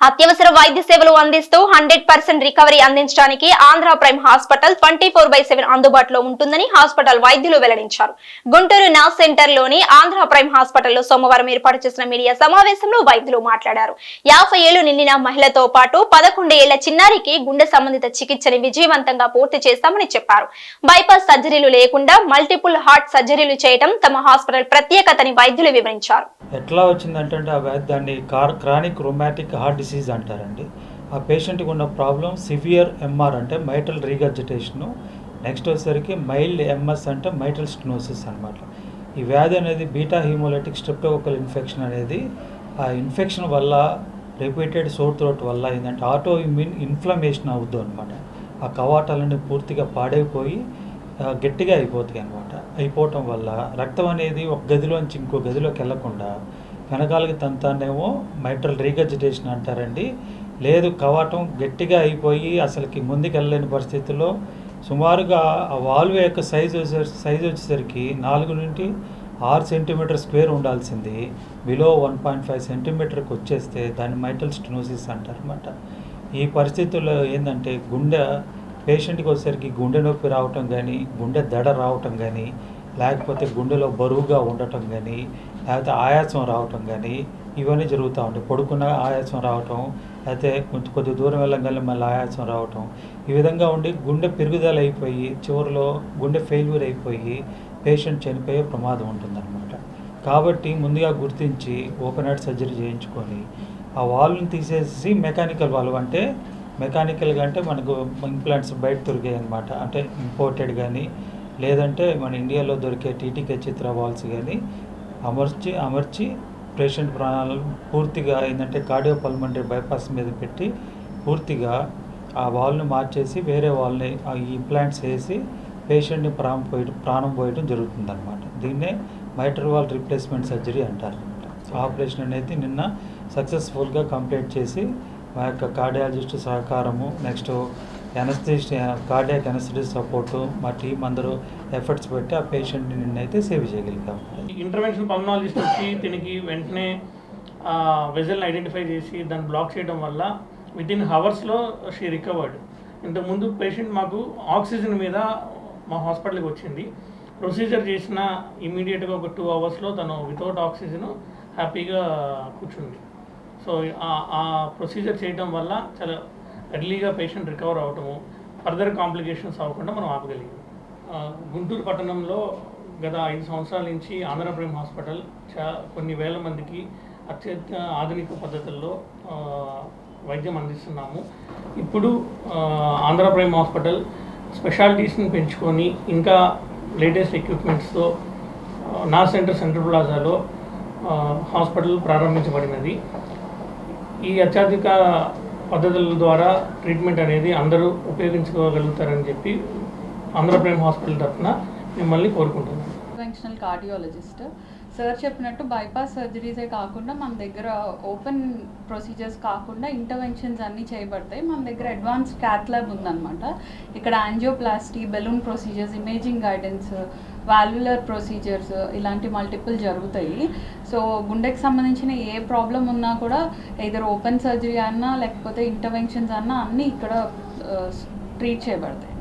అత్యవసర వైద్య సేవలు అందిస్తూ హండ్రెడ్ పర్సెంట్ రికవరీ అందించడానికి Andhra prime hospital twenty four by seven అందుబాటులో ఉంటుందని హాస్పిటల్ వైద్యులు వెల్లడించారు. గుంటూరు నా సెంటర్లోని ఆంధ్ర ప్రైమ్ హాస్పిటల్లో సోమవారం ఏర్పాటు చేసిన మీడియా సమావేశంలో వైద్యులు మాట్లాడారు. యాభై ఏళ్ళు నిండిన మహిళతో పాటు పదకొండు ఏళ్ళ చిన్నారికి గుండె సంబంధిత చికిత్సని విజయవంతంగా పూర్తి చేస్తామని చెప్పారు. బైపాస్ సర్జరీలు లేకుండా మల్టిపుల్ హార్ట్ సర్జరీలు చేయడం తమ హాస్పిటల్ ప్రత్యేకతని వైద్యులు వివరించారు. ఎట్లా వచ్చిందంటే దాన్ని క్రానిక్ రొమాటిక్ హార్ట్ డిసీజ్ అంటారండి. ఆ పేషెంట్కి ఉన్న ప్రాబ్లం సివియర్ ఎంఆర్ అంటే మైటల్ రీగర్జిటేషను నెక్స్ట్ వచ్చేసరికి మైల్డ్ ఎంఎస్ అంటే మైటల్ స్టినోసిస్ అనమాట ఈ వ్యాధి అనేది బీటా హీమోలైటిక్ స్ట్రెప్టోకోకల్ ఇన్ఫెక్షన్ అనేది ఆ ఇన్ఫెక్షన్ వల్ల రిపీటెడ్ సోర్ థ్రోట్ వల్ల ఏంటంటే ఆటో ఇమ్యూన్ ఇన్ఫ్లమేషన్ అవుద్దు అనమాట ఆ కవాటాలన్నీ పూర్తిగా పాడైపోయి గట్టిగా అయిపోతాయి అనమాట అయిపోవటం వల్ల రక్తం అనేది ఒక గదిలోంచి ఇంకో గదిలోకి వెళ్ళకుండా కనకాలకి తంతానేమో మైట్రల్ రీగజిటేషన్ అంటారండి. లేదు కవాటం గట్టిగా అయిపోయి అసలుకి ముందుకెళ్ళలేని పరిస్థితుల్లో సుమారుగా ఆ వాల్వ్ యొక్క సైజు సైజు వచ్చేసరికి నాలుగు నుండి ఆరు సెంటీమీటర్ స్క్వేర్ ఉండాల్సింది. బిలో వన్ పాయింట్ ఫైవ్ సెంటీమీటర్కి వచ్చేస్తే దాన్ని మైటల్ స్టెనోసిస్ అంటారనమాట ఈ పరిస్థితుల్లో ఏంటంటే గుండె పేషెంట్కి వచ్చేసరికి గుండె నొప్పి రావటం కానీ గుండె దడ రావటం కానీ లేకపోతే గుండెలో బరువుగా ఉండటం కానీ లేకపోతే ఆయాసం రావటం కానీ ఇవన్నీ జరుగుతూ ఉంటాయి. పడుకున్న ఆయాసం రావటం లేకపోతే కొంచెం కొద్ది దూరం వెళ్ళగానే మళ్ళీ ఆయాసం రావటం. ఈ విధంగా ఉండి గుండె పెరుగుదల అయిపోయి చివరిలో గుండె ఫెయిల్యూర్ అయిపోయి పేషెంట్ చనిపోయే ప్రమాదం ఉంటుందన్నమాట. కాబట్టి ముందుగా గుర్తించి ఓపెన్ హార్ట్ సర్జరీ చేయించుకొని ఆ వాల్వ్ని తీసేసి మెకానికల్ వాల్వ్ అంటే మెకానికల్గా అంటే మనకు ఇంప్లాంట్స్ బయట దొరికాయి అనమాట అంటే ఇంపోర్టెడ్ కానీ లేదంటే మన ఇండియాలో దొరికే టీటీకే చిత్ర వాల్స్ కానీ అమర్చి అమర్చి పేషెంట్ ప్రాణాలు పూర్తిగా ఏంటంటే కార్డియో పల్మనరీ బైపాస్ మీద పెట్టి పూర్తిగా ఆ వాల్ని మార్చేసి వేరే వాల్ని ఇంప్లాంట్స్ వేసి పేషెంట్ని ప్రాణం పోయడం ప్రాణం పోయడం జరుగుతుందన్నమాట. దీన్నే మైటర్ వాల్ రీప్లేస్మెంట్ సర్జరీ అంటారు. ఆపరేషన్ అనేది నిన్న సక్సెస్ఫుల్గా కంప్లీట్ చేసి మా యొక్క cardiologist సహకారము next anaesthetist cardiac anaesthetist support మా టీం అందరూ ఎఫర్ట్స్ పెట్టి ఆ పేషెంట్ని నిన్నైతే సేవ్ చేయగలిగాం. ఇంటర్వెన్షన్ పల్మనాలజిస్ట్ వచ్చి దీనికి వెంటనే వెజల్ని ఐడెంటిఫై చేసి దాన్ని బ్లాక్ చేయడం వల్ల విత్ ఇన్ హవర్స్లో షీ రికవర్డ్ ఇంతకుముందు పేషెంట్ మాకు ఆక్సిజన్ మీద మా హాస్పిటల్కి వచ్చింది. ప్రొసీజర్ చేసిన ఇమీడియట్గా ఒక టూ అవర్స్లో తను వితౌట్ ఆక్సిజన్ హ్యాపీగా కూర్చుంది. సో ఆ- ఆ ప్రొసీజర్ చేయడం వల్ల చాలా ఎర్లీగా పేషెంట్ రికవర్ అవటము ఫర్దర్ కాంప్లికేషన్స్ అవ్వకుండా మనం ఆపగలిగాం. గుంటూరు పట్టణంలో గత ఐదు సంవత్సరాల నుంచి ఆంధ్రప్రేమ్ హాస్పిటల్ చా కొన్ని వేల మందికి అత్యంత ఆధునిక పద్ధతుల్లో వైద్యం అందిస్తున్నాము. ఇప్పుడు ఆంధ్రప్రేమ్ హాస్పిటల్ స్పెషాలిటీస్ని పెంచుకొని ఇంకా లేటెస్ట్ ఎక్విప్మెంట్స్తో నా సెంటర్ సెంట్రల్ ప్లాజాలో హాస్పిటల్ ప్రారంభించబడినది. ఈ అత్యాధునిక పద్ధతుల ద్వారా ట్రీట్మెంట్ అనేది అందరూ ఉపయోగించుకోగలుగుతారని చెప్పి ఆంధ్రప్రదేశ్ హాస్పిటల్ తరఫున మిమ్మల్ని కోరుకుంటున్నాను. ఇంటర్వెన్షనల్ కార్డియాలజిస్ట్ సార్ చెప్పినట్టు బైపాస్ సర్జరీసే కాకుండా మన దగ్గర ఓపెన్ ప్రొసీజర్స్ కాకుండా ఇంటర్వెన్షన్స్ అన్నీ చేయబడతాయి. మన దగ్గర అడ్వాన్స్ క్యాత్ ల్యాబ్ ఉందన్నమాట. ఇక్కడ angioplasty balloon procedures imaging guidance valvular procedures ఇలాంటి మల్టిపుల్ జరుగుతాయి. సో గుండెకి సంబంధించిన ఏ ప్రాబ్లం ఉన్నా కూడా ఇద్దరు ఓపెన్ సర్జరీ అన్నా లేకపోతే ఇంటర్వెన్షన్స్ అన్నా అన్నీ ఇక్కడ uh, ట్రీట్ చేయబడతాయి.